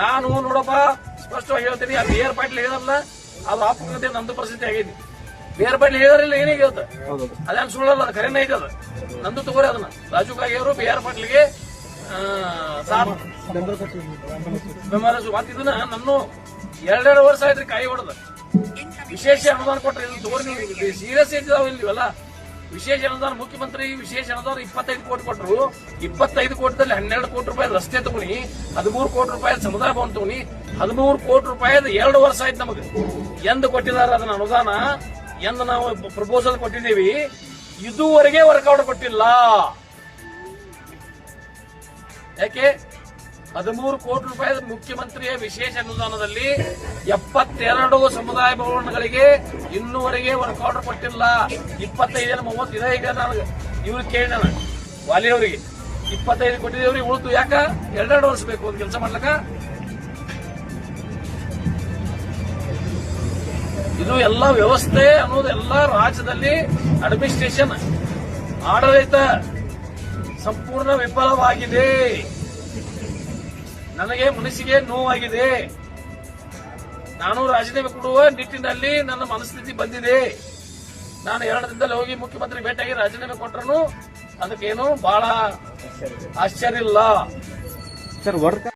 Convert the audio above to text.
ನಾನು ನೋಡಪ್ಪ ಸ್ಪಷ್ಟವಾಗಿ ಹೇಳ್ತೀನಿ, ಆ ಬಿ ಆರ್ ಪಾಟೀಲ್ ಹೇಳಲ್ಲ ಅದು ಆಪುಕತೆ ನಂದು ಪರಿಸ್ಥಿತಿ ಆಗೈತಿ. ಬಿ ಆರ್ ಪಾಟೀಲ್ ಹೇಳಿದ್ರಿಲ್ಲ ಏನೇ ಹೇಳ್ತ? ಅದೇನು ಸುಳ್ಳಲ್ಲ, ಅದು ಕರೆನೇ ಐತೆ ಅದು. ನಂದು ತಗೋರಿ ಅದನ್ನ. ರಾಜು ಕಾಗೆಯವರು ಬಿ ಆರ್ ಪಾಟೀಲ್ಗೆ ಇದನ್ನ ನನ್ನ ಎರಡೆರಡು ವರ್ಷ ಆಯ್ತ್ರಿ ಕಾಯಿ ಹೊಡೆದ. ವಿಶೇಷ ಅನುದಾನ ಕೊಟ್ರೆ ತಗೋರಿ ನೀವು. ಸೀರಿಯಸ್ ಇದ್ದಾವ ಇಲ್ವಲ್ಲ ವಿಶೇಷ ಅನುದಾನ ಮುಖ್ಯಮಂತ್ರಿ ವಿಶೇಷ ಅನುದಾನ ಇಪ್ಪತ್ತೈದು ಕೋಟಿ ಕೊಟ್ಟರು ಇಪ್ಪತ್ತೈದು ಕೋಟಿದಲ್ಲಿ ಹನ್ನೆರಡು ಕೋಟಿ ರೂಪಾಯಿ ರಸ್ತೆ ತಗೊಳ್ಳಿ, ಹದಿಮೂರು ಕೋಟಿ ರೂಪಾಯಿ ಸಮುದಾಯ ಭವನ ತಗೊಳ್ಳಿ, ಹದಿಮೂರು ಕೋಟಿ ರೂಪಾಯಿ ಎರಡು ವರ್ಷ ಆಯ್ತು ನಮಗೆ. ಎಂದು ಕೊಟ್ಟಿದ್ದಾರೆ ಅದನ್ನ ಅನುದಾನ, ಎಂದು ನಾವು ಪ್ರಪೋಸಲ್ ಕೊಟ್ಟಿದ್ದೀವಿ. ಇದುವರೆಗೆ ವರ್ಕೌಟ್ ಕೊಟ್ಟಿಲ್ಲ. ಯಾಕೆ? ಹದಿಮೂರು ಕೋಟಿ ರೂಪಾಯಿ ಮುಖ್ಯಮಂತ್ರಿಯ ವಿಶೇಷ ಅನುದಾನದಲ್ಲಿ ಎಪ್ಪತ್ತೆರಡು ಸಮುದಾಯ ಭವನಗಳಿಗೆ ಇನ್ನೂವರೆಗೆ ವರ್ಕ್ ಆರ್ಡರ್ ಕೊಟ್ಟಿಲ್ಲ. ಇಪ್ಪತ್ತೈದು ಮೂವತ್ತು ಇದೆ ಈಗ ನಾನು ಇವ್ರು ಕೇಳಿ ನಾನು ವಾಲಿಯವರಿಗೆ. ಇಪ್ಪತ್ತೈದು ಕೊಟ್ಟಿದ್ದೇವ್ರಿ ಉಳಿತು ಯಾಕ? ಎರಡೆರಡು ವರ್ಷ ಬೇಕು ಒಂದು ಕೆಲಸ ಮಾಡ್ಲಕ ಇದು ಎಲ್ಲ ವ್ಯವಸ್ಥೆ ಅನ್ನೋದು ಎಲ್ಲ ರಾಜ್ಯದಲ್ಲಿ ಅಡ್ಮಿನಿಸ್ಟ್ರೇಷನ್ ಆಡಳಿತ ಸಂಪೂರ್ಣ ವಿಫಲವಾಗಿದೆ. ನನಗೆ ಮನಸ್ಸಿಗೆ ನೋವಾಗಿದೆ. ನಾನು ರಾಜೀನಾಮೆ ಕೊಡುವ ನಿಟ್ಟಿನಲ್ಲಿ ನನ್ನ ಮನಸ್ಥಿತಿ ಬಂದಿದೆ. ನಾನು ಎರಡು ದಿನದಲ್ಲಿ ಹೋಗಿ ಮುಖ್ಯಮಂತ್ರಿ ಭೇಟಿಯಾಗಿ ರಾಜೀನಾಮೆ ಕೊಟ್ಟರು ಅದಕ್ಕೇನು ಬಹಳ ಆಶ್ಚರ್ಯ ಇಲ್ಲ. Sir work